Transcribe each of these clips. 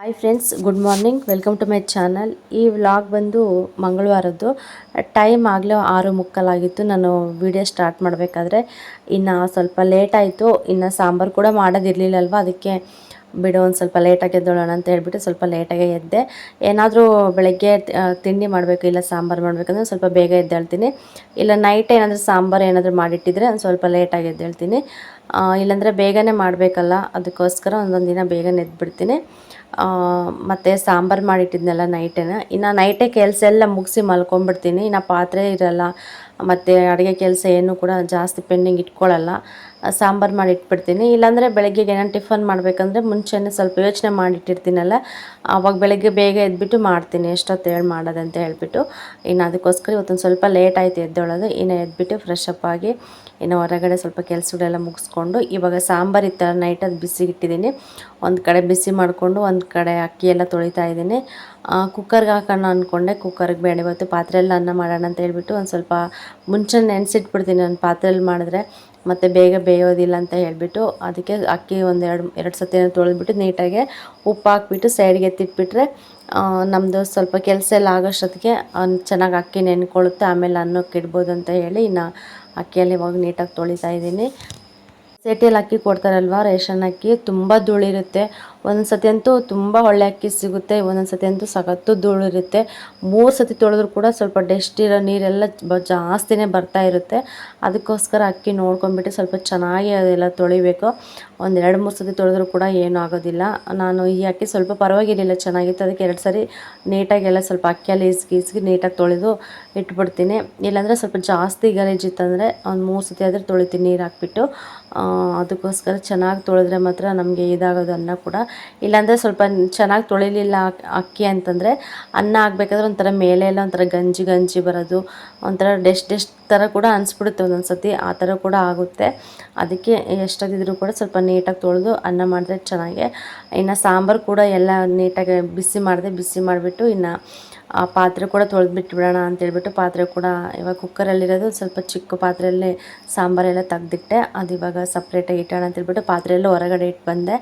Hi friends good morning welcome to my channel ಈ vlog ಬಂದು ಮಂಗಳವಾರದ್ದು. ಟೈಮ್ ಆಗಲೇ ಆರು ಮುಕ್ಕಾಲಾಗಿತ್ತು. ನಾನು ವಿಡಿಯೋ ಸ್ಟಾರ್ಟ್ ಮಾಡಬೇಕಾದ್ರೆ. ಇನ್ನು ಸ್ವಲ್ಪ ಲೇಟ್ ಆಯಿತು. ಇನ್ನು ಸಾಂಬಾರು ಕೂಡ ಮಾಡೋದಿರಲಿಲ್ಲಲ್ವ? ಅದಕ್ಕೆ ಬಿಡು, ಒಂದು ಸ್ವಲ್ಪ ಲೇಟಾಗಿ ಎದ್ದೋಳೋಣ ಅಂತ ಹೇಳ್ಬಿಟ್ಟು ಸ್ವಲ್ಪ ಲೇಟಾಗೆ ಎದ್ದೆ. ಏನಾದರೂ ಬೆಳಗ್ಗೆ ತಿಂಡಿ ಮಾಡಬೇಕು ಇಲ್ಲ ಸಾಂಬಾರು ಮಾಡಬೇಕಂದ್ರೆ ಸ್ವಲ್ಪ ಬೇಗ ಎದ್ದೇಳ್ತೀನಿ. ಇಲ್ಲ ನೈಟ್ ಏನಾದರೂ ಸಾಂಬಾರು ಏನಾದರೂ ಮಾಡಿಟ್ಟಿದ್ರೆ ಒಂದು ಸ್ವಲ್ಪ ಲೇಟಾಗಿ ಎದ್ದೇಳ್ತೀನಿ. ಇಲ್ಲಾಂದರೆ ಬೇಗನೆ ಮಾಡಬೇಕಲ್ಲ. ಅದಕ್ಕೋಸ್ಕರ ಒಂದೊಂದು ದಿನ ಬೇಗನೆ ಎದ್ಬಿಡ್ತೀನಿ. ಮತ್ತೆ ಸಾಂಬಾರು ಮಾಡಿಟ್ಟಿದ್ನೆಲ್ಲ ನೈಟೇನ. ಇನ್ನು ನೈಟೇ ಕೆಲಸ ಎಲ್ಲ ಮುಗಿಸಿ ಮಲ್ಕೊಂಡ್ಬಿಡ್ತೀನಿ ಇನ್ನು ಪಾತ್ರೆ ಇರಲ್ಲ, ಮತ್ತು ಅಡುಗೆ ಕೆಲಸ ಏನು ಕೂಡ ಜಾಸ್ತಿ ಪೆಂಡಿಂಗ್ ಇಟ್ಕೊಳ್ಳಲ್ಲ ಸಾಂಬಾರು ಮಾಡಿ ಇಟ್ಬಿಡ್ತೀನಿ ಇಲ್ಲಾಂದರೆ ಬೆಳಗ್ಗೆ ಏನೋ ಟಿಫನ್ ಮಾಡಬೇಕಂದ್ರೆ ಮುಂಚೆನೇ ಸ್ವಲ್ಪ ಯೋಚನೆ ಮಾಡಿಟ್ಟಿರ್ತೀನಲ್ಲ. ಆವಾಗ ಬೆಳಗ್ಗೆ ಬೇಗ ಎದ್ಬಿಟ್ಟು ಮಾಡ್ತೀನಿ. ಎಷ್ಟೊತ್ತು ಹೇಳಿ ಮಾಡೋದಂತ ಹೇಳ್ಬಿಟ್ಟು. ಇನ್ನು ಅದಕ್ಕೋಸ್ಕರ ಇವತ್ತೊಂದು ಸ್ವಲ್ಪ ಲೇಟ್ ಆಯಿತು ಎದ್ದೊಳೋದು. ಇನ್ನು ಎದ್ಬಿಟ್ಟು ಫ್ರೆಶ್ ಅಪ್ ಆಗಿ ಇನ್ನು ಹೊರಗಡೆ ಸ್ವಲ್ಪ ಕೆಲಸಗಳೆಲ್ಲ ಮುಗಿಸ್ಕೊಂಡು, ಇವಾಗ ಸಾಂಬಾರು ಇತ್ತಲ್ಲ ನೈಟ್ ಅದು ಬಿಸಿ ಇಟ್ಟಿದ್ದೀನಿ ಒಂದು ಕಡೆ ಬಿಸಿ ಮಾಡಿಕೊಂಡು, ಒಂದು ಕಡೆ ಅಕ್ಕಿ ಎಲ್ಲ ತೊಳಿತಾ ಇದ್ದೀನಿ. ಕುಕ್ಕರ್ಗೆ ಹಾಕೋಣ ಅಂದ್ಕೊಂಡೆ ಕುಕ್ಕರ್ಗೆ ಬೇಡ ಇವತ್ತು ಪಾತ್ರೆಯಲ್ಲಿ ಅನ್ನ ಮಾಡೋಣ ಅಂತ ಹೇಳ್ಬಿಟ್ಟು ಒಂದು ಸ್ವಲ್ಪ ಮುಂಚೆ ನೆನೆಸಿಟ್ಬಿಡ್ತೀನಿ ನಾನು ಪಾತ್ರೆಯಲ್ಲಿ ಮಾಡಿದ್ರೆ, ಮತ್ತು ಬೇಗ ಬೇಯೋದಿಲ್ಲ ಅಂತ ಹೇಳಿಬಿಟ್ಟು, ಅದಕ್ಕೆ ಅಕ್ಕಿ ಒಂದು ಎರಡು ಎರಡು ಸತಿ ತೊಳೆದ್ಬಿಟ್ಟು ನೀಟಾಗಿ ಉಪ್ಪು ಹಾಕ್ಬಿಟ್ಟು ಸೈಡ್ಗೆ ಎತ್ತಿಟ್ಬಿಟ್ರೆ ನಮ್ಮದು ಸ್ವಲ್ಪ ಕೆಲಸ ಎಲ್ಲ ಆಗೋಷ್ಟೊತ್ತಿಗೆ ಚೆನ್ನಾಗಿ ಅಕ್ಕಿ ನೆನ್ಕೊಳ್ಳುತ್ತೆ ಆಮೇಲೆ ಅನ್ನಕ್ಕೆ ಇಡ್ಬೋದು ಅಂತ ಹೇಳಿ ಇನ್ನು ಅಕ್ಕಿಯಲ್ಲಿ ಇವಾಗ ನೀಟಾಗಿ ತೊಳಿತಾ ಇದ್ದೀನಿ. ಸೇಟಿಯಲ್ಲಿ ಅಕ್ಕಿ ಕೊಡ್ತಾರಲ್ವ ರೇಷನ್ ಅಕ್ಕಿ ತುಂಬ ಧೂಳಿರುತ್ತೆ. ಒಂದೊಂದು ಸತಿ ಅಂತೂ ತುಂಬ ಒಳ್ಳೆ ಅಕ್ಕಿ ಸಿಗುತ್ತೆ, ಒಂದೊಂದು ಸತಿ ಅಂತೂ ಸಖತ್ತು ಧೂಳಿರುತ್ತೆ ಮೂರು ಸತಿ ತೊಳೆದ್ರು ಕೂಡ ಸ್ವಲ್ಪ ಡೆಸ್ಟ್ ಇರೋ ನೀರೆಲ್ಲ ಬ ಜಾಸ್ತಿನೇ ಬರ್ತಾ ಇರುತ್ತೆ. ಅದಕ್ಕೋಸ್ಕರ ಅಕ್ಕಿ ನೋಡ್ಕೊಂಡ್ಬಿಟ್ಟು ಸ್ವಲ್ಪ ಚೆನ್ನಾಗಿ ಅದೆಲ್ಲ ತೊಳಿಬೇಕು. ಒಂದು ಎರಡು ಮೂರು ಸತಿ ತೊಳೆದ್ರು ಕೂಡ ಏನೂ ಆಗೋದಿಲ್ಲ. ನಾನು ಈ ಅಕ್ಕಿ ಸ್ವಲ್ಪ ಪರವಾಗಿರಲಿಲ್ಲ, ಚೆನ್ನಾಗಿತ್ತು. ಅದಕ್ಕೆ ಎರಡು ಸರಿ ನೀಟಾಗೆಲ್ಲ ಸ್ವಲ್ಪ ಅಕ್ಕಿಯಲ್ಲಿ ಇಸ್ಗಿ ಇಸ್ಗಿ ನೀಟಾಗಿ ತೊಳೆದು ಇಟ್ಬಿಡ್ತೀನಿ. ಇಲ್ಲಾಂದರೆ ಸ್ವಲ್ಪ ಜಾಸ್ತಿ ಗಲೀಜಿತ್ತಂದರೆ ಒಂದು ಮೂರು ಸತಿ ಆದರೆ ತೊಳಿತೀನಿ ನೀರು ಹಾಕ್ಬಿಟ್ಟು. ಅದಕ್ಕೋಸ್ಕರ ಚೆನ್ನಾಗಿ ತೊಳೆದ್ರೆ ಮಾತ್ರ ನಮಗೆ ಇದಾಗೋದನ್ನ ಕೂಡ. ಇಲ್ಲಾಂದರೆ ಸ್ವಲ್ಪ ಚೆನ್ನಾಗಿ ತೊಳಿಲಿಲ್ಲ ಅಕ್- ಅಕ್ಕಿ ಅಂತಂದರೆ ಅನ್ನ ಆಗಬೇಕಾದ್ರೆ ಒಂಥರ ಮೇಲೆ ಎಲ್ಲ ಒಂಥರ ಗಂಜಿ ಗಂಜಿ ಬರೋದು, ಒಂಥರ ಡೆಸ್ಟ್ ಡೆಸ್ಟ್ ಥರ ಕೂಡ ಅನಿಸ್ಬಿಡುತ್ತೆ ಒಂದೊಂದು ಸತಿ ಆ ಥರ ಕೂಡ ಆಗುತ್ತೆ. ಅದಕ್ಕೆ ಎಷ್ಟಾದಿದ್ರೂ ಕೂಡ ಸ್ವಲ್ಪ ನೀಟಾಗಿ ತೊಳೆದು ಅನ್ನ ಮಾಡಿದ್ರೆ ಚೆನ್ನಾಗೆ. ಇನ್ನು ಸಾಂಬಾರು ಕೂಡ ಎಲ್ಲ ನೀಟಾಗಿ ಬಿಸಿ ಮಾಡಿದೆ, ಬಿಸಿ ಮಾಡಿಬಿಟ್ಟು ಇನ್ನು ಆ ಪಾತ್ರೆ ಕೂಡ ತೊಳೆದು ಬಿಡೋಣ ಅಂತೇಳ್ಬಿಟ್ಟು ಪಾತ್ರೆ ಕೂಡ ಇವಾಗ ಕುಕ್ಕರಲ್ಲಿರೋದು ಸ್ವಲ್ಪ ಚಿಕ್ಕ ಪಾತ್ರೆಯಲ್ಲೇ ಸಾಂಬಾರೆಲ್ಲ ತೆಗ್ದಿಟ್ಟೆ. ಅದು ಇವಾಗ ಸಪ್ರೇಟಾಗಿ ಇಟ್ಟೋಣ ಅಂತೇಳ್ಬಿಟ್ಟು ಪಾತ್ರೆ ಎಲ್ಲ ಹೊರಗಡೆ ಇಟ್ಟು ಬಂದೆ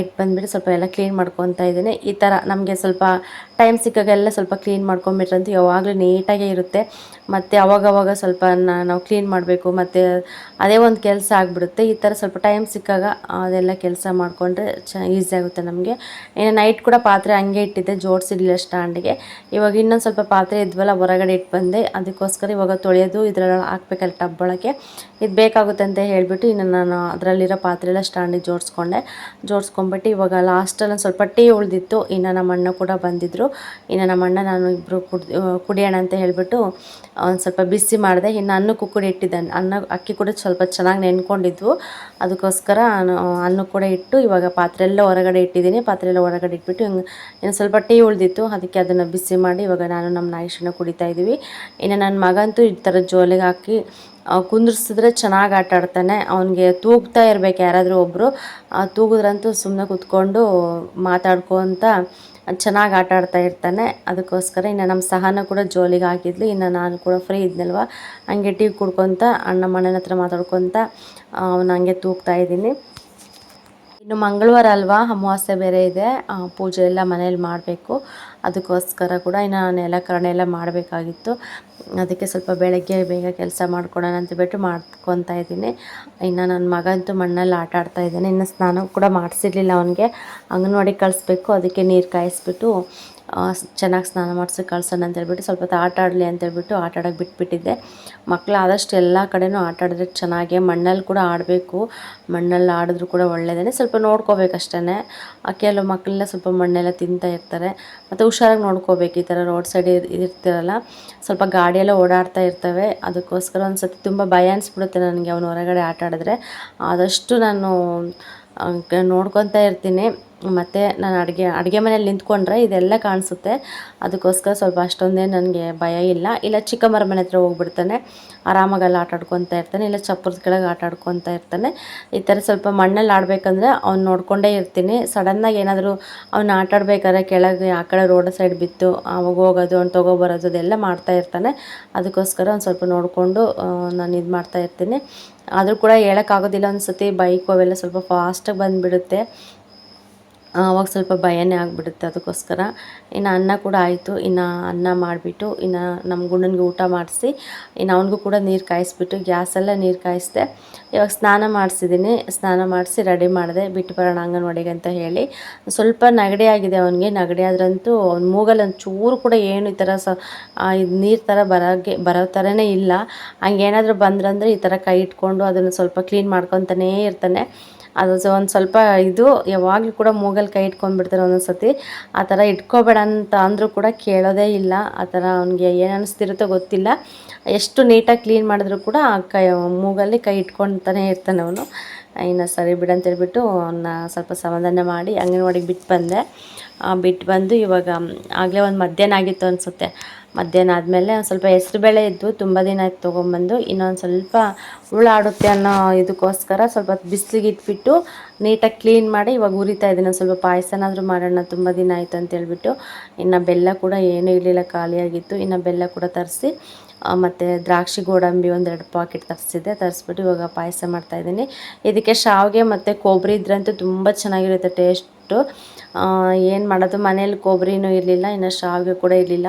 ಇಟ್ಟು ಬಂದುಬಿಟ್ಟು ಸ್ವಲ್ಪ ಎಲ್ಲ ಕ್ಲೀನ್ ಮಾಡ್ಕೊತಾ ಇದ್ದೀನಿ. ಈ ಥರ ನಮಗೆ ಸ್ವಲ್ಪ ಟೈಮ್ ಸಿಕ್ಕಾಗೆಲ್ಲ ಸ್ವಲ್ಪ ಕ್ಲೀನ್ ಮಾಡ್ಕೊಂಬಿಟ್ರಂತೂ ಯಾವಾಗಲೂ ನೀಟಾಗೇ ಇರುತ್ತೆ. ಮತ್ತು ಅವಾಗವಾಗ ಸ್ವಲ್ಪ ನಾವು ಕ್ಲೀನ್ ಮಾಡಬೇಕು, ಮತ್ತು ಅದೇ ಒಂದು ಕೆಲಸ ಆಗಿಬಿಡುತ್ತೆ. ಈ ಥರ ಸ್ವಲ್ಪ ಟೈಮ್ ಸಿಕ್ಕಾಗ ಅದೆಲ್ಲ ಕೆಲಸ ಮಾಡಿಕೊಂಡ್ರೆ ಚ ಈಸಿ ಆಗುತ್ತೆ ನಮಗೆ. ಇನ್ನು ನೈಟ್ ಕೂಡ ಪಾತ್ರೆ ಹಂಗೆ ಇಟ್ಟಿದ್ದೆ, ಜೋಡಿಸಿರ್ಲಿಲ್ಲ ಸ್ಟ್ಯಾಂಡಿಗೆ ಇವಾಗ ಇನ್ನೊಂದು ಸ್ವಲ್ಪ ಪಾತ್ರೆ ಇದ್ವಲ್ಲ, ಹೊರಗಡೆ ಇಟ್ಟು ಬಂದೆ. ಅದಕ್ಕೋಸ್ಕರ ಇವಾಗ ತೊಳೆಯೋದು ಇದರಲ್ಲಿ ಹಾಕ್ಬೇಕಲ್ಲ ಟಬ್ ಒಳಗೆ. ಇದು ಬೇಕಾಗುತ್ತೆ ಅಂತ ಹೇಳಿಬಿಟ್ಟು ಇನ್ನು ನಾನು ಅದರಲ್ಲಿರೋ ಪಾತ್ರೆ ಎಲ್ಲ ಸ್ಟ್ಯಾಂಡಿಗೆ ಜೋಡಿಸ್ಕೊಂಡೆ. ಜೋಡಿಸ್ಕೊಂಬಿಟ್ಟು ಇವಾಗ ಲಾಸ್ಟಲ್ಲಿ ಒಂದು ಸ್ವಲ್ಪ ಟೀ ಉಳಿದಿತ್ತು. ಇನ್ನು ನಮ್ಮ ಅಣ್ಣ ಕೂಡ ಬಂದಿದ್ದರು ಇನ್ನು ನಮ್ಮ ಅಣ್ಣ ನಾನು ಇಬ್ಬರು ಕುಡ್ ಕುಡಿಯೋಣ ಅಂತ ಹೇಳಿಬಿಟ್ಟು ಒಂದು ಸ್ವಲ್ಪ ಬಿಸಿ ಮಾಡಿದೆ. ಇನ್ನು ಅನ್ನಕ್ಕೂ ಕೂಡ ಇಟ್ಟಿದ್ದೆ ಅನ್ನ, ಅಕ್ಕಿ ಕೂಡ ಸ್ವಲ್ಪ ಚೆನ್ನಾಗಿ ನೆನ್ಕೊಂಡಿದ್ವು. ಅದಕ್ಕೋಸ್ಕರ ನಾನು ಅನ್ನ ಕೂಡ ಇಟ್ಟು ಇವಾಗ ಪಾತ್ರೆ ಎಲ್ಲ ಹೊರಗಡೆ ಇಟ್ಟಿದ್ದೀನಿ. ಪಾತ್ರೆ ಎಲ್ಲ ಹೊರಗಡೆ ಇಟ್ಬಿಟ್ಟು ಹಿಂಗೆ, ಇನ್ನು ಸ್ವಲ್ಪ ಟೀ ಉಳಿದಿತ್ತು. ಅದಕ್ಕೆ ಅದನ್ನು ಬಿಸಿ ಮಾಡಿ ಇವಾಗ ನಾನು ನಮ್ಮ ನಾಯಿಷನ ಕುಡಿತಾ ಇದ್ದೀವಿ ಇನ್ನು ನನ್ನ ಮಗಂತೂ ಈ ಥರ ಜೋಲಿಗೆ ಹಾಕಿ ಕುಂದಿರ್ಸಿದ್ರೆ ಚೆನ್ನಾಗಿ ಆಟ ಆಡ್ತಾನೆ. ಅವನಿಗೆ ತೂಗ್ತಾ ಇರಬೇಕು ಯಾರಾದರೂ ಒಬ್ಬರು ತೂಗಿದ್ರಂತೂ ಸುಮ್ಮನೆ ಕೂತ್ಕೊಂಡು ಮಾತಾಡ್ಕೊತ ಚೆನ್ನಾಗಿ ಆಟ ಆಡ್ತಾ ಇರ್ತಾನೆ. ಅದಕ್ಕೋಸ್ಕರ ಇನ್ನು ನಮ್ಮ ಸಹನ ಕೂಡ ಜೋಲಿಗೆ ಹಾಕಿದ್ಲು ಇನ್ನು ನಾನು ಕೂಡ ಫ್ರೀ ಇದ್ನಲ್ವ? ಹಂಗೆ ಟೀ ಕುಡ್ಕೊತ, ಅಣ್ಣ ಮಣ್ಣನ ಹತ್ರ ಮಾತಾಡ್ಕೊತ ಅವನು ಹಂಗೆ ತೂಗ್ತಾ ಇದ್ದೀನಿ. ಇನ್ನು ಮಂಗಳವಾರ ಅಲ್ವಾ? ಅಮಾವಾಸ್ಯೆ ಬೇರೆ ಇದೆ. ಪೂಜೆ ಎಲ್ಲ ಮನೇಲಿ ಮಾಡಬೇಕು. ಅದಕ್ಕೋಸ್ಕರ ಕೂಡ ಇನ್ನು ನೆಲಕರಣೆ ಎಲ್ಲ ಮಾಡಬೇಕಾಗಿತ್ತು. ಅದಕ್ಕೆ ಸ್ವಲ್ಪ ಬೆಳಗ್ಗೆ ಬೇಗ ಕೆಲಸ ಮಾಡ್ಕೊಳೋಣ ಅಂತ ಬಿಟ್ಟು ಮಾಡ್ಕೊತಾ ಇದ್ದೀನಿ. ಇನ್ನು ನನ್ನ ಮಗಂತೂ ಮಣ್ಣಲ್ಲಿ ಆಟ ಆಡ್ತಾ ಇದ್ದಾನೆ. ಇನ್ನು ಸ್ನಾನ ಕೂಡ ಮಾಡಿಸಿರ್ಲಿಲ್ಲ ಅವನಿಗೆ. ಅಂಗನವಾಡಿ ಕಳಿಸ್ಬೇಕು, ಅದಕ್ಕೆ ನೀರು ಕಾಯಿಸ್ಬಿಟ್ಟು ಚೆನ್ನಾಗಿ ಸ್ನಾನ ಮಾಡಿಸಿ ಕಳ್ಸೋಣ ಅಂತ ಹೇಳ್ಬಿಟ್ಟು ಸ್ವಲ್ಪ ಹೊತ್ತು ಆಟ ಆಡಲಿ ಅಂತ ಹೇಳ್ಬಿಟ್ಟು ಆಟ ಆಡೋಕೆ ಬಿಟ್ಬಿಟ್ಟಿದ್ದೆ. ಮಕ್ಕಳು ಆದಷ್ಟು ಎಲ್ಲ ಕಡೆನೂ ಆಟ ಆಡಿದ್ರೆ ಚೆನ್ನಾಗೆ ಮಣ್ಣಲ್ಲಿ ಕೂಡ ಆಡಬೇಕು. ಮಣ್ಣಲ್ಲಿ ಆಡಿದ್ರು ಕೂಡ ಒಳ್ಳೆಯದೇ ಸ್ವಲ್ಪ ನೋಡ್ಕೋಬೇಕಷ್ಟೇ ಕೆಲವು ಮಕ್ಕಳೆಲ್ಲ ಸ್ವಲ್ಪ ಮಣ್ಣೆಲ್ಲ ತಿಂತಾ ಇರ್ತಾರೆ. ಮತ್ತು ಹುಷಾರಾಗಿ ನೋಡ್ಕೋಬೇಕು. ಈ ಥರ ರೋಡ್ ಸೈಡ್ ಇರ್ತಿರಲ್ಲ. ಸ್ವಲ್ಪ ಗಾಡಿಯೆಲ್ಲ ಓಡಾಡ್ತಾ ಇರ್ತವೆ. ಅದಕ್ಕೋಸ್ಕರ ಒಂದು ಸತಿ ತುಂಬ ಭಯ ಅನಿಸ್ಬಿಡುತ್ತೆ ನನಗೆ ಅವನು ಹೊರಗಡೆ ಆಟ ಆಡಿದ್ರೆ ಆದಷ್ಟು ನಾನು ನೋಡ್ಕೊತಾ ಇರ್ತೀನಿ. ಮತ್ತು ನಾನು ಅಡುಗೆ ಅಡುಗೆ ಮನೇಲಿ ನಿಂತ್ಕೊಂಡ್ರೆ ಇದೆಲ್ಲ ಕಾಣಿಸುತ್ತೆ. ಅದಕ್ಕೋಸ್ಕರ ಸ್ವಲ್ಪ ಅಷ್ಟೊಂದೇ ನನಗೆ ಭಯ ಇಲ್ಲ. ಇಲ್ಲ, ಚಿಕ್ಕಮ್ಮರ ಮನೆ ಹತ್ರ ಹೋಗ್ಬಿಡ್ತಾನೆ. ಆರಾಮಾಗಿ ಅಲ್ಲಿ ಆಟ ಆಡ್ಕೊತಾ ಇರ್ತಾನೆ. ಇಲ್ಲ, ಚಪ್ಪರದ ಕೆಳಗೆ ಆಟ ಆಡ್ಕೊತಾ ಇರ್ತಾನೆ. ಈ ಥರ ಸ್ವಲ್ಪ ಮಣ್ಣಲ್ಲಿ ಆಡಬೇಕಂದ್ರೆ ಅವ್ನು ನೋಡಿಕೊಂಡೇ ಇರ್ತೀನಿ. ಸಡನ್ನಾಗಿ ಏನಾದರೂ ಅವ್ನು ಆಟ ಆಡ್ಬೇಕಾದ್ರೆ ಕೆಳಗೆ ಆ ಕಡೆ ರೋಡ್ ಸೈಡ್ ಬಿತ್ತು ಅವಾಗ ಹೋಗೋದು, ಅವ್ನು ತೊಗೊಬರೋದು, ಅದೆಲ್ಲ ಮಾಡ್ತಾ ಇರ್ತಾನೆ. ಅದಕ್ಕೋಸ್ಕರ ಅವ್ನು ಸ್ವಲ್ಪ ನೋಡಿಕೊಂಡು ನಾನು ಇದು ಮಾಡ್ತಾ ಇರ್ತೀನಿ. ಆದರೂ ಕೂಡ ಹೇಳೋಕ್ಕಾಗೋದಿಲ್ಲ ಒಂದು ಸತಿ ಬೈಕು ಅವೆಲ್ಲ ಸ್ವಲ್ಪ ಫಾಸ್ಟಾಗಿ ಬಂದುಬಿಡುತ್ತೆ. ಆವಾಗ ಸ್ವಲ್ಪ ಭಯನೇ ಆಗಿಬಿಡುತ್ತೆ ಅದಕ್ಕೋಸ್ಕರ. ಇನ್ನು ಅನ್ನ ಕೂಡ ಆಯಿತು. ಇನ್ನು ಅನ್ನ ಮಾಡಿಬಿಟ್ಟು, ಇನ್ನು ನಮ್ಮ ಗುಂಡನಿಗೆ ಊಟ ಮಾಡಿಸಿ, ಇನ್ನು ಅವನಿಗೂ ಕೂಡ ನೀರು ಕಾಯಿಸ್ಬಿಟ್ಟು, ಗ್ಯಾಸೆಲ್ಲ ನೀರು ಕಾಯಿಸಿದೆ. ಇವಾಗ ಸ್ನಾನ ಮಾಡಿಸಿದ್ದೀನಿ ಸ್ನಾನ ಮಾಡಿಸಿ ರೆಡಿ ಮಾಡಿದೆ. ಬಿಟ್ಟು ಬರೋಣ ಅಂಗನವಾಡಿಗೆ ಅಂತ ಹೇಳಿ. ಸ್ವಲ್ಪ ನೆಗಡಿ ಆಗಿದೆ ಅವನಿಗೆ. ನೆಗಡಿ ಆದ್ರಂತೂ ಅವ್ನ ಮೂಗಲ್ಲಿ ಒಂದು ಚೂರು ಕೂಡ ಏನು ಈ ಥರ ಸ ಇದು ನೀರು ಥರ ಬರೋಗೆ, ಬರೋ ಥರನೇ ಇಲ್ಲ. ಹಂಗೇನಾದರೂ ಬಂದ್ರಂದ್ರೆ ಈ ಥರ ಕೈ ಇಟ್ಕೊಂಡು ಅದನ್ನು ಸ್ವಲ್ಪ ಕ್ಲೀನ್ ಮಾಡ್ಕೊತಾನೇ ಇರ್ತಾನೆ. ಅದು ಒಂದು ಸ್ವಲ್ಪ ಇದು ಯಾವಾಗಲೂ ಕೂಡ ಮೂಗಲ್ಲಿ ಕೈ ಇಟ್ಕೊಂಡ್ಬಿಡ್ತಾರೆ ಒಂದೊಂದು ಸತಿ ಆ ಥರ ಇಟ್ಕೋಬೇಡ ಅಂತ ಅಂದರೂ ಕೂಡ ಕೇಳೋದೇ ಇಲ್ಲ. ಆ ಥರ ಅವ್ನಿಗೆ ಏನು ಅನಿಸ್ತಿರುತ್ತೋ ಗೊತ್ತಿಲ್ಲ. ಎಷ್ಟು ನೀಟಾಗಿ ಕ್ಲೀನ್ ಮಾಡಿದ್ರು ಕೂಡ ಆ ಕೈ, ಮೂಗಲ್ಲಿ ಕೈ ಇಟ್ಕೊತಾನೆ ಇರ್ತಾನೆ ಅವನು. ಇನ್ನು ಸರಿ ಬಿಡಂತೇಳ್ಬಿಟ್ಟು ಅವನ್ನ ಸ್ವಲ್ಪ ಸಮಾಧಾನ ಮಾಡಿ ಅಂಗನವಾಡಿಗೆ ಬಿಟ್ಟು ಬಂದೆ. ಬಿಟ್ಟು ಬಂದು ಇವಾಗ ಆಗಲೇ ಒಂದು ಮಧ್ಯಾಹ್ನ ಆಗಿತ್ತು ಅನಿಸುತ್ತೆ. ಮಧ್ಯಾಹ್ನ ಆದಮೇಲೆ ಸ್ವಲ್ಪ ಸ್ವಲ್ಪ ಹೆಸ್ರುಬೇಳೆ ಇದ್ದು ತುಂಬ ದಿನ ಆಯ್ತು ತೊಗೊಂಬಂದು. ಇನ್ನೊಂದು ಸ್ವಲ್ಪ ಹುಳಾಡುತ್ತೆ ಅನ್ನೋ ಇದಕ್ಕೋಸ್ಕರ ಸ್ವಲ್ಪ ಬಿಸಿಲಿಗೆ ಇಟ್ಬಿಟ್ಟು ನೀಟಾಗಿ ಕ್ಲೀನ್ ಮಾಡಿ ಇವಾಗ ಉರಿತಾ ಇದ್ದೀನಿ. ಸ್ವಲ್ಪ ಪಾಯಸನಾದರೂ ಮಾಡೋಣ, ತುಂಬ ದಿನ ಆಯಿತು ಅಂತ ಹೇಳ್ಬಿಟ್ಟು ಇನ್ನು ಬೆಲ್ಲ ಕೂಡ ಏನೂ ಇರಲಿಲ್ಲ, ಖಾಲಿಯಾಗಿತ್ತು. ಇನ್ನು ಬೆಲ್ಲ ಕೂಡ ತರಿಸಿ ಮತ್ತು ದ್ರಾಕ್ಷಿ ಗೋಡಂಬಿ ಒಂದೆರಡು ಪಾಕೆಟ್ ತರಿಸಿದ್ದೆ, ತರಿಸ್ಬಿಟ್ಟು ಇವಾಗ ಪಾಯಸ ಮಾಡ್ತಾಯಿದ್ದೀನಿ ಇದಕ್ಕೆ ಶಾವಿಗೆ ಮತ್ತು ಕೊಬ್ಬರಿ ಇದ್ರಂತೂ ತುಂಬ ಚೆನ್ನಾಗಿರುತ್ತೆ ಟೇಸ್ಟು. ಏನು ಮಾಡೋದು, ಮನೇಲಿ ಕೊಬ್ಬರಿನೂ ಇರಲಿಲ್ಲ, ಇನ್ನು ಶಾವಿಗೆ ಕೂಡ ಇರಲಿಲ್ಲ.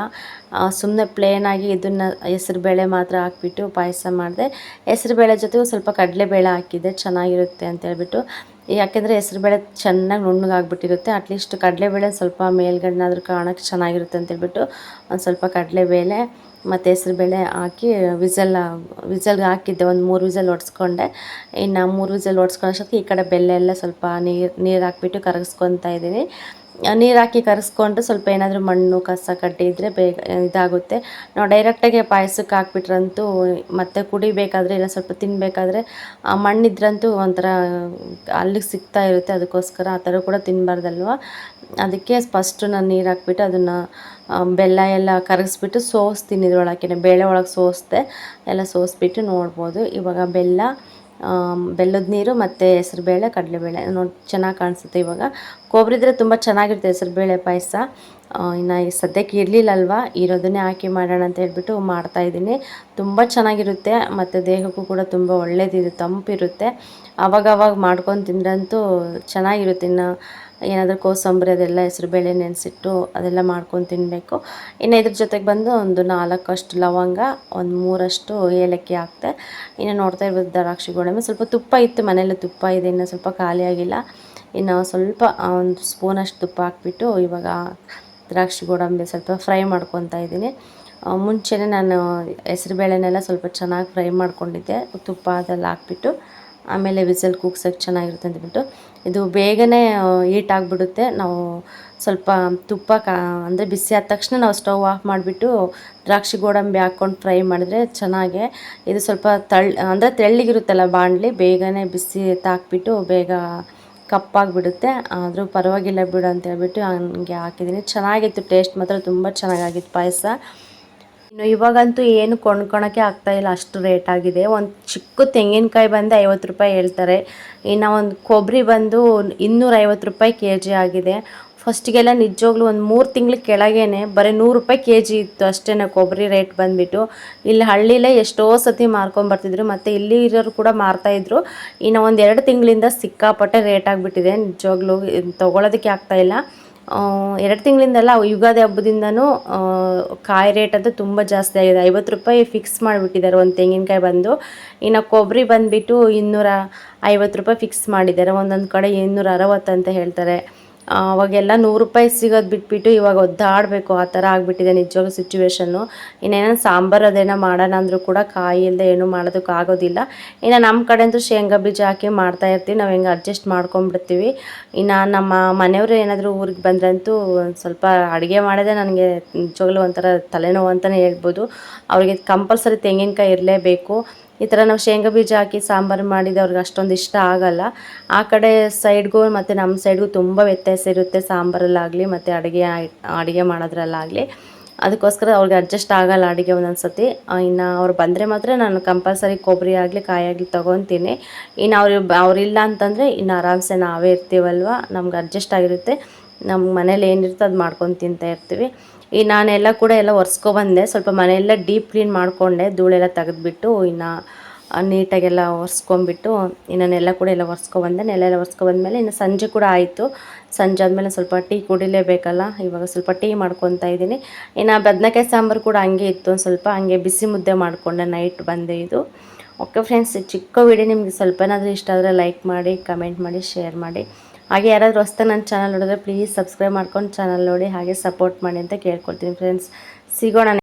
ಸುಮ್ಮನೆ ಪ್ಲೇನಾಗಿ ಇದನ್ನು ಹೆಸರುಬೇಳೆ ಮಾತ್ರ ಹಾಕ್ಬಿಟ್ಟು ಪಾಯಸ ಮಾಡಿದೆ. ಹೆಸರುಬೇಳೆ ಜೊತೆಗೂ ಸ್ವಲ್ಪ ಕಡಲೆಬೇಳೆ ಹಾಕಿದ್ದೆ, ಚೆನ್ನಾಗಿರುತ್ತೆ ಅಂತ ಹೇಳ್ಬಿಟ್ಟು. ಯಾಕೆಂದರೆ ಹೆಸರುಬೇಳೆ ಚೆನ್ನಾಗಿ ನುಣ್ಣಗಾಗ್ಬಿಟ್ಟಿರುತ್ತೆ ಅಟ್ಲೀಸ್ಟ್ ಕಡಲೆಬೇಳೆ ಸ್ವಲ್ಪ ಮೇಲ್ಗಡೆನಾದ್ರೂ ಕಾಣೋಕ್ಕೆ ಚೆನ್ನಾಗಿರುತ್ತೆ ಅಂತೇಳ್ಬಿಟ್ಟು ಒಂದು ಸ್ವಲ್ಪ ಕಡಲೆಬೇಳೆ ಮತ್ತು ಹೆಸರುಬೇಳೆ ಹಾಕಿ ವಿಸಲ್ ವಿಸಲ್ಗೆ ಹಾಕಿದ್ದೆ. ಒಂದು ಮೂರು ವಿಸಲ್ ಒಡ್ಸ್ಕೊಂಡೆ. ಇನ್ನು ಮೂರು ವಿಸಲ್ ಹೊಡ್ಸ್ಕೊಳ್ಳೋಷ್ಟೊತ್ತಿಗೆ ಈ ಕಡೆ ಬೆಲ್ಲ ಎಲ್ಲ ಸ್ವಲ್ಪ ನೀರು ನೀರು ಹಾಕ್ಬಿಟ್ಟು ಕರಗಿಸ್ಕೊತಾ ಇದ್ದೀನಿ. ನೀರು ಹಾಕಿ ಕರೆಸ್ಕೊಂಡು ಸ್ವಲ್ಪ ಏನಾದರೂ ಮಣ್ಣು, ಕಸ, ಕಡ್ಡಿ ಇದ್ದರೆ ಬೇಗ ಇದಾಗುತ್ತೆ. ನಾವು ಡೈರೆಕ್ಟಾಗಿ ಪಾಯಸಕ್ಕೆ ಹಾಕ್ಬಿಟ್ರಂತೂ ಮತ್ತೆ ಕುಡಿಬೇಕಾದ್ರೆ ಇಲ್ಲ ಸ್ವಲ್ಪ ತಿನ್ನಬೇಕಾದ್ರೆ ಆ ಮಣ್ಣಿದ್ರಂತೂ ಒಂಥರ ಅಲ್ಲಿಗೆ ಸಿಗ್ತಾ ಇರುತ್ತೆ. ಅದಕ್ಕೋಸ್ಕರ ಆ ಥರ ಕೂಡ ತಿನ್ನಬಾರ್ದಲ್ವ ಅದಕ್ಕೆ ಫಸ್ಟು ನಾನು ನೀರು ಹಾಕ್ಬಿಟ್ಟು ಅದನ್ನು ಬೆಲ್ಲ ಎಲ್ಲ ಕರಗಿಸ್ಬಿಟ್ಟು ಸೋಸ್ತೀನಿ ಇದ್ರೊಳಗೆ ಬೇಳೆ ಒಳಗೆ ಸೋಸಿದೆ, ಎಲ್ಲ ಸೋಸ್ಬಿಟ್ಟು ನೋಡ್ಬೋದು. ಇವಾಗ ಬೆಲ್ಲ ಬೆಲ್ಲದ ನೀರು ಮತ್ತು ಹೆಸರುಬೇಳೆ, ಕಡಲೆಬೇಳೆ, ನೋಡಿ, ಚೆನ್ನಾಗಿ ಕಾಣಿಸುತ್ತೆ ಇವಾಗ. ಕೊಬ್ಬರಿ ಇದ್ದರೆ ತುಂಬ ಚೆನ್ನಾಗಿರುತ್ತೆ ಹೆಸರುಬೇಳೆ ಪಾಯಸ. ಇನ್ನು ಸದ್ಯಕ್ಕೆ ಇರಲಿಲ್ಲಲ್ವ? ಇರೋದನ್ನೇ ಹಾಕಿ ಮಾಡೋಣ ಅಂತ ಹೇಳ್ಬಿಟ್ಟು ಮಾಡ್ತಾಯಿದ್ದೀನಿ ತುಂಬ ಚೆನ್ನಾಗಿರುತ್ತೆ ಮತ್ತು ದೇಹಕ್ಕೂ ಕೂಡ ತುಂಬ ಒಳ್ಳೆಯದಿದೆ ತಂಪಿರುತ್ತೆ. ಆವಾಗವಾಗ ಮಾಡ್ಕೊಂಡು ತಿಂದ್ರಂತೂ ಚೆನ್ನಾಗಿರುತ್ತೆ ಇನ್ನು. ಏನಾದರೂ ಕೋಸಂಬರಿ ಅದೆಲ್ಲ ಹೆಸ್ರು ಬೇಳೆ ನೆನೆಸಿಟ್ಟು ಅದೆಲ್ಲ ಮಾಡ್ಕೊಂಡು ತಿನ್ನಬೇಕು ಇನ್ನು ಇದ್ರ ಜೊತೆಗೆ ಬಂದು ಒಂದು ನಾಲ್ಕಷ್ಟು ಲವಂಗ, ಒಂದು ಮೂರಷ್ಟು ಏಲಕ್ಕಿ ಹಾಕ್ತೆ. ಇನ್ನು ನೋಡ್ತಾ ಇರ್ಬೋದು ದ್ರಾಕ್ಷಿ ಗೋಡಂಬಿ. ಸ್ವಲ್ಪ ತುಪ್ಪ ಇತ್ತು ಮನೇಲಿ ತುಪ್ಪ ಇದೆ, ಇನ್ನು ಸ್ವಲ್ಪ ಖಾಲಿ ಆಗಿಲ್ಲ. ಇನ್ನು ಸ್ವಲ್ಪ ಒಂದು ಸ್ಪೂನಷ್ಟು ತುಪ್ಪ ಹಾಕ್ಬಿಟ್ಟು ಇವಾಗ ದ್ರಾಕ್ಷಿ ಗೋಡಂಬಿ ಸ್ವಲ್ಪ ಫ್ರೈ ಮಾಡ್ಕೊತಾ ಇದ್ದೀನಿ. ಮುಂಚೆನೇ ನಾನು ಹೆಸ್ರುಬೇಳೆನೆಲ್ಲ ಸ್ವಲ್ಪ ಚೆನ್ನಾಗಿ ಫ್ರೈ ಮಾಡ್ಕೊಂಡಿದ್ದೆ. ತುಪ್ಪ ಅದೆಲ್ಲ ಹಾಕ್ಬಿಟ್ಟು ಆಮೇಲೆ ವಿಸಲ್ ಕೂಗ್ಸೋಕ್ಕೆ ಚೆನ್ನಾಗಿರುತ್ತೆ ಅಂದ್ಬಿಟ್ಟು. ಇದು ಬೇಗನೆ ಹೀಟ್ ಆಗಿಬಿಡುತ್ತೆ. ನಾವು ಸ್ವಲ್ಪ ತುಪ್ಪ ಕಾ, ಅಂದರೆ ಬಿಸಿ ಆದ ತಕ್ಷಣ ನಾವು ಸ್ಟವ್ ಆಫ್ ಮಾಡಿಬಿಟ್ಟು ದ್ರಾಕ್ಷಿ ಗೋಡಂಬಿ ಹಾಕ್ಕೊಂಡು ಫ್ರೈ ಮಾಡಿದ್ರೆ ಚೆನ್ನಾಗೆ. ಇದು ಸ್ವಲ್ಪ ತಳ್, ಅಂದರೆ ತೆಳ್ಳಗಿರುತ್ತಲ್ಲ ಬಾಣಲಿ ಬೇಗನೆ ಬಿಸಿ ತಾಕ್ಬಿಟ್ಟು ಬೇಗ ಕಪ್ಪಾಗಿಬಿಡುತ್ತೆ ಆದರೂ ಪರವಾಗಿಲ್ಲ ಬಿಡು ಅಂತ ಹೇಳ್ಬಿಟ್ಟು ಹಂಗೆ ಹಾಕಿದ್ದೀನಿ. ಚೆನ್ನಾಗಿತ್ತು, ಟೇಸ್ಟ್ ಮಾತ್ರ ತುಂಬ ಚೆನ್ನಾಗಾಗಿತ್ತು ಪಾಯಸ. ಇನ್ನು ಇವಾಗಂತೂ ಏನು ಕೊಂಡ್ಕೊಳಕ್ಕೆ ಆಗ್ತಾ ಇಲ್ಲ, ಅಷ್ಟು ರೇಟ್ ಆಗಿದೆ. ಒಂದು ಚಿಕ್ಕ ತೆಂಗಿನಕಾಯಿ ಬಂದು ಐವತ್ತು ರೂಪಾಯಿ ಹೇಳ್ತಾರೆ. ಇನ್ನು ಒಂದು ಕೊಬ್ಬರಿ ಬಂದು ಇನ್ನೂರೈವತ್ತು ರೂಪಾಯಿ ಕೆ ಜಿ ಆಗಿದೆ. ಫಸ್ಟಿಗೆಲ್ಲ ನಿಜವಾಗ್ಲೂ ಒಂದು ಮೂರು ತಿಂಗಳ ಕೆಳಗೇನೆ ಬರೀ ನೂರು ರೂಪಾಯಿ ಕೆ ಜಿ ಇತ್ತು ಅಷ್ಟೇ ಕೊಬ್ಬರಿ ರೇಟ್ ಬಂದುಬಿಟ್ಟು. ಇಲ್ಲಿ ಹಳ್ಳಿಲೇ ಎಷ್ಟೋ ಸತಿ ಮಾರ್ಕೊಂಬರ್ತಿದ್ರು ಮತ್ತು ಇಲ್ಲಿ ಇರೋರು ಕೂಡ ಮಾರ್ತಾಯಿದ್ರು ಇನ್ನು ಒಂದು ಎರಡು ತಿಂಗಳಿಂದ ಸಿಕ್ಕಾಪಟ್ಟೆ ರೇಟ್ ಆಗಿಬಿಟ್ಟಿದೆ. ನಿಜವಾಗ್ಲೂ ತೊಗೊಳೋದಕ್ಕೆ ಆಗ್ತಾಯಿಲ್ಲ ಎರಡು ತಿಂಗಳಿಂದಲ್ಲ ಯುಗಾದಿ ಹಬ್ಬದಿಂದನೂ ಕಾಯಿ ರೇಟ್ ಅಂತ ತುಂಬ ಜಾಸ್ತಿ ಆಗಿದೆ. ಐವತ್ತು ರೂಪಾಯಿ ಫಿಕ್ಸ್ ಮಾಡಿಬಿಟ್ಟಿದ್ದಾರೆ ಒಂದು ತೆಂಗಿನಕಾಯಿ ಬಂದು. ಇನ್ನು ಕೊಬ್ಬರಿ ಬಂದುಬಿಟ್ಟು ಇನ್ನೂರ ಐವತ್ತು ರೂಪಾಯಿ ಫಿಕ್ಸ್ ಮಾಡಿದ್ದಾರೆ. ಒಂದೊಂದು ಕಡೆ ಇನ್ನೂರ ಅರವತ್ತು ಅಂತ ಹೇಳ್ತಾರೆ. ಅವಾಗೆಲ್ಲ ನೂರು ರೂಪಾಯಿ ಸಿಗೋದು ಬಿಟ್ಬಿಟ್ಟು ಇವಾಗ ಒದ್ದಾಡಬೇಕು ಆ ಥರ ಆಗಿಬಿಟ್ಟಿದೆ ನಿಜವಾಗ ಸಿಚುವೇಶನ್ನು ಇನ್ನೇನೋ ಸಾಂಬಾರು ಅದೇನೋ ಮಾಡೋಣ ಅಂದರೂ ಕೂಡ ಕಾಯಿ ಇಲ್ಲದೆ ಏನೂ ಮಾಡೋದಕ್ಕೆ ಆಗೋದಿಲ್ಲ. ಇನ್ನು ನಮ್ಮ ಕಡೆ ಅಂತೂ ಶೇಂಗಾ ಬೀಜ ಹಾಕಿ ಮಾಡ್ತಾ ಇರ್ತೀವಿ. ನಾವು ಹೆಂಗೆ ಅಡ್ಜಸ್ಟ್ ಮಾಡ್ಕೊಂಡ್ಬಿಡ್ತೀವಿ ಇನ್ನು ನಮ್ಮ ಮನೆಯವರು ಏನಾದರೂ ಊರಿಗೆ ಬಂದ್ರಂತೂ ಸ್ವಲ್ಪ ಅಡುಗೆ ಮಾಡೋದೇ ನನಗೆ ನಿಜವಾಗ್ಲೂ ಒಂಥರ ತಲೆನೋವು ಅಂತಲೇ ಹೇಳ್ಬೋದು. ಅವರಿಗೆ ಕಂಪಲ್ಸರಿ ತೆಂಗಿನಕಾಯಿ ಇರಲೇಬೇಕು. ಈ ಥರ ನಾವು ಶೇಂಗಾ ಬೀಜ ಹಾಕಿ ಸಾಂಬಾರು ಮಾಡಿದ ಅವ್ರಿಗೆ ಅಷ್ಟೊಂದು ಇಷ್ಟ ಆಗಲ್ಲ. ಆ ಕಡೆ ಸೈಡ್ಗೂ ಮತ್ತು ನಮ್ಮ ಸೈಡ್ಗೂ ತುಂಬ ವ್ಯತ್ಯಾಸ ಇರುತ್ತೆ ಸಾಂಬಾರಲ್ಲಾಗಲಿ ಮತ್ತು ಅಡುಗೆ ಅಡುಗೆ ಮಾಡೋದ್ರಲ್ಲಾಗಲಿ. ಅದಕ್ಕೋಸ್ಕರ ಅವ್ರಿಗೆ ಅಡ್ಜಸ್ಟ್ ಆಗಲ್ಲ ಅಡುಗೆ ಒಂದೊಂದು ಸತಿ ಇನ್ನು ಅವ್ರು ಬಂದರೆ ಮಾತ್ರ ನಾನು ಕಂಪಲ್ಸರಿ ಕೊಬ್ಬರಿ ಆಗಲಿ, ಕಾಯಿ ಆಗಲಿ ತೊಗೊತೀನಿ. ಇನ್ನು ಅವ್ರು ಅವರಿಲ್ಲ ಅಂತಂದರೆ ಇನ್ನು ಆರಾಮ್ಸೆ ನಾವೇ ಇರ್ತೀವಲ್ವ? ನಮ್ಗೆ ಅಡ್ಜಸ್ಟ್ ಆಗಿರುತ್ತೆ. ನಮ್ಮ ಮನೇಲಿ ಏನಿರ್ತೋ ಅದು ಮಾಡ್ಕೊಂಡು ತಿಂತಾ ಇರ್ತೀವಿ. ಈ ನಾನೆಲ್ಲ ಕೂಡ ಎಲ್ಲ ಒರೆಸ್ಕೊಬಂದೆ, ಸ್ವಲ್ಪ ಮನೆಯೆಲ್ಲ ಡೀಪ್ ಕ್ಲೀನ್ ಮಾಡಿಕೊಂಡೆ, ಧೂಳೆಲ್ಲ ತೆಗೆದುಬಿಟ್ಟು ಇನ್ನು ನೀಟಾಗೆಲ್ಲ ಒರೆಸ್ಕೊಂಬಿಟ್ಟು ಇನ್ನೆಲ್ಲ ನೆಲ ಕೂಡ ಎಲ್ಲ ಒರೆಸ್ಕೊಬಂದೆ ನೆಲ ಎಲ್ಲ ಒರೆಸ್ಕೊಬಂದ್ಮೇಲೆ ಇನ್ನು ಸಂಜೆ ಕೂಡ ಆಯಿತು. ಸಂಜೆ ಆದಮೇಲೆ ಸ್ವಲ್ಪ ಟೀ ಕುಡಿಲೇಬೇಕಲ್ಲ, ಇವಾಗ ಸ್ವಲ್ಪ ಟೀ ಮಾಡ್ಕೊತಾ ಇದ್ದೀನಿ. ಇನ್ನು ಬದನೆಕಾಯಿ ಸಾಂಬಾರು ಕೂಡ ಹಂಗೆ ಇತ್ತು, ಒಂದು ಸ್ವಲ್ಪ ಹಂಗೆ ಬಿಸಿ ಮುದ್ದೆ ಮಾಡಿಕೊಂಡೆ ನೈಟ್ ಬಂದೆ ಇದು. ಓಕೆ ಫ್ರೆಂಡ್ಸ್ ಚಿಕ್ಕ ವಿಡಿಯೋ ನಿಮಗೆ ಸ್ವಲ್ಪನಾದರೂ ಇಷ್ಟ ಆದರೆ ಲೈಕ್ ಮಾಡಿ ಕಮೆಂಟ್ ಮಾಡಿ ಶೇರ್ ಮಾಡಿ. ಹಾಗೆ ಯಾರಾದರೂ ಹೊಸ್ತ ನನ್ನ ಚಾನಲ್ ನೋಡಿದ್ರೆ ಪ್ಲೀಸ್ ಸಬ್ಸ್ಕ್ರೈಬ್ ಮಾಡ್ಕೊಂಡು ಚಾನಲ್ ನೋಡಿ ಹಾಗೆ ಸಪೋರ್ಟ್ ಮಾಡಿ ಅಂತ ಕೇಳ್ಕೊಳ್ತೀನಿ ಫ್ರೆಂಡ್ಸ್ ಸಿಗೋಣ